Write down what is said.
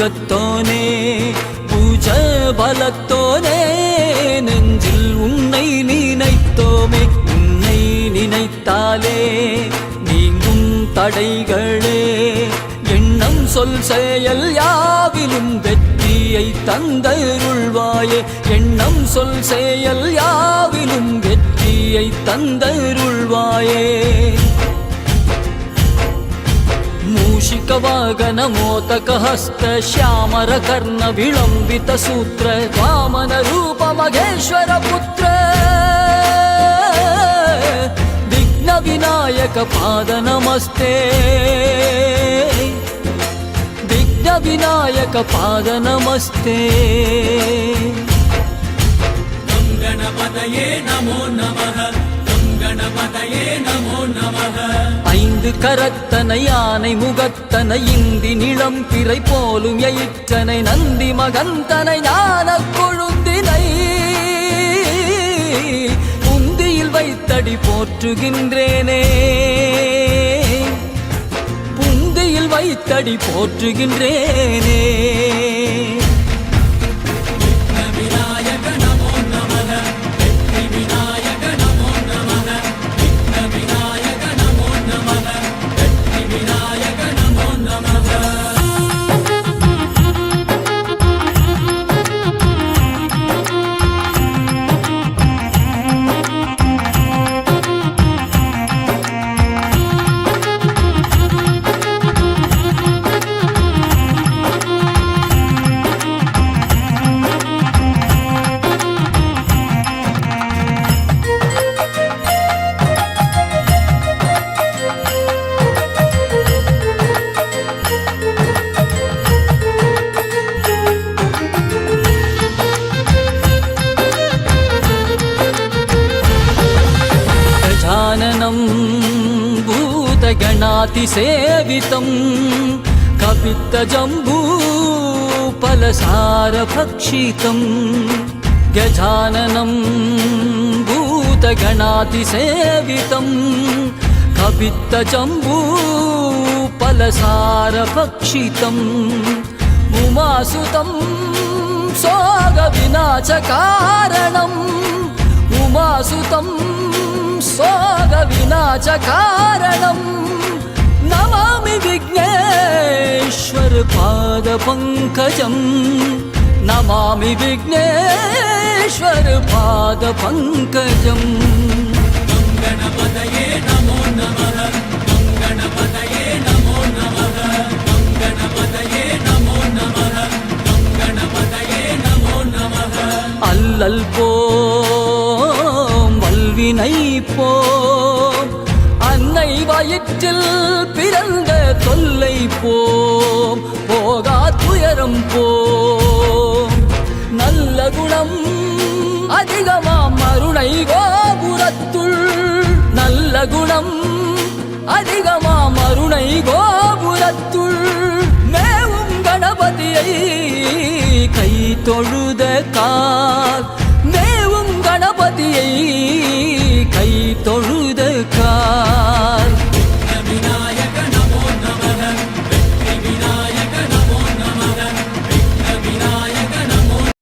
முகத்தோனே பூஜ பலத்தோனே நெஞ்சில் உன்னை நினைத்தோமே உன்னை நினைத்தாலே நீங்கும் தடைகளே. எண்ணம் சொல் செயல் யாவிலும் வெற்றியை தந்தருள்வாயே. எண்ணம் சொல் செயல் யாவிலும் வெற்றியை தந்தருள்வாயே. नमस्ते विघ्न विनायक पाद नमस्ते गणपतये नमो नमः तं गणपतये नमो नमः ஐந்து கரத்தனை யானை முகத்தனை இந்தி நிலம் பிறை போலும் எயிற்றனை நந்தி மகந்தனை ஞான கொழுந்தினை. உந்தியில் வைத்தடி போற்றுகின்றேனே. புந்தியில் வைத்தடி போற்றுகின்றேனே. भूतगणातिसेवितं कपित्तजम्बूफलसारभक्षितं गजाननं भूतगणातिसेवितं कपित्तजम्बूफलसारभक्षितम् उमासुतं सोगविनाशकारणम् उमासुतं सोगविनाशकारणम् नमामि विघ्नेश्वर पादपङ्कजम् नमामि विघ्नेश्वर पादपङ्कजम् तं गणपतये नमो नमः तं गणपतये नमो नमः तं गणपतये नमो नमः तं गणपतये नमो नमः அல்லல் போம் வல்வினை போம் அன்னை வயிற்றில் பிறந்த தொல்லை போம். போகா துயரம் போம். நல்ல குணம் அதிகமாம் அருணை கோபுரத்துள். நல்ல குணம் அதிகமாம் அருணை கோபுரத்துள். மேவும் கணபதியை கை தொழுத கா